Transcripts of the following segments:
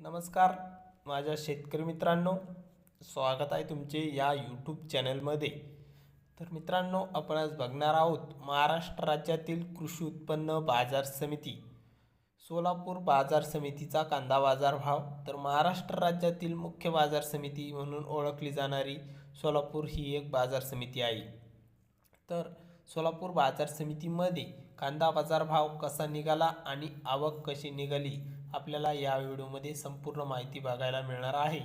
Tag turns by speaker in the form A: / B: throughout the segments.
A: नमस्कार माझ्या शेतकरी मित्रांनो स्वागत आहे तुमचे या यूट्यूब चॅनलमध्ये तर मित्रांनो आपण आज बघणार आहोत महाराष्ट्र राज्यातील कृषी उत्पन्न बाजार समिती. सोलापूर बाजार समितीचा कांदा बाजार भाव तर महाराष्ट्र राज्यातील मुख्य बाजार समिती म्हणून ओळखली जाणारी सोलापूर ही एक बाजार समिती आहे. तर सोलापूर बाजार समितीमध्ये कांदा बाजार भाव कसा निघाला आणि आवक कशी निघाली आपल्याला या व्हिडिओमध्ये संपूर्ण माहिती बघायला मिळणार आहे.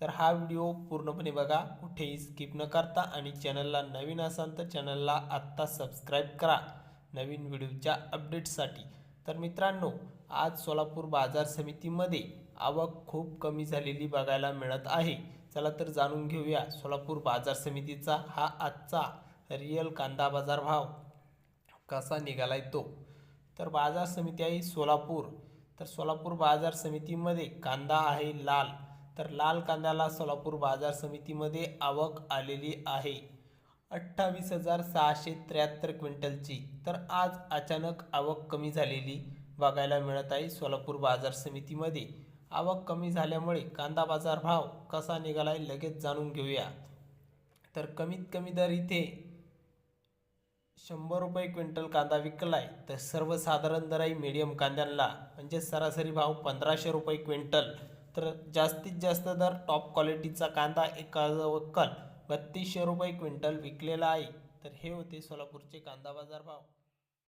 A: तर हा व्हिडिओ पूर्णपणे बघा कुठेही स्किप न करता आणि चॅनलला नवीन असाल तर चॅनलला आत्ता सबस्क्राईब करा. नवीन व्हिडिओच्या अपडेट्ससाठी तर मित्रांनो आज सोलापूर बाजार समितीमध्ये आवक खूप कमी झालेली बघायला मिळत आहे. चला तर जाणून घेऊया सोलापूर बाजार समितीचा हा आजचा रिअल कांदा बाजार भाव कसा निघालाय तो. तर बाजार समिती आहे सोलापूर. तर सोलापूर बाजार समितीमध्ये कांदा आहे लाल. तर लाल कांद्याला सोलापूर बाजार समितीमध्ये आवक आलेली आहे. अठ्ठावीस हजार सहाशे त्र्याहत्तर क्विंटलची. तर आज अचानक आवक कमी झालेली बघायला मिळत आहे सोलापूर बाजार समितीमध्ये. आवक कमी झाल्यामुळे कांदा बाजार भाव कसा निघालाय लगेच जाणून घेऊया. तर कमीत कमी दर इथे शंभर रुपये क्विंटल कांदा विकलाय तर सर्वसाधारण दराई मिडियम मीडियम कांद्यांना म्हणजे सरासरी भाव पंधराशे रुपये क्विंटल. तर जास्तीत जास्त दर टॉप क्वालिटीचा कांदा एका वक्कल बत्तीसशे रुपये क्विंटल विकलेला आहे. तर हे होते सोलापूरचे कांदा बाजार भाव.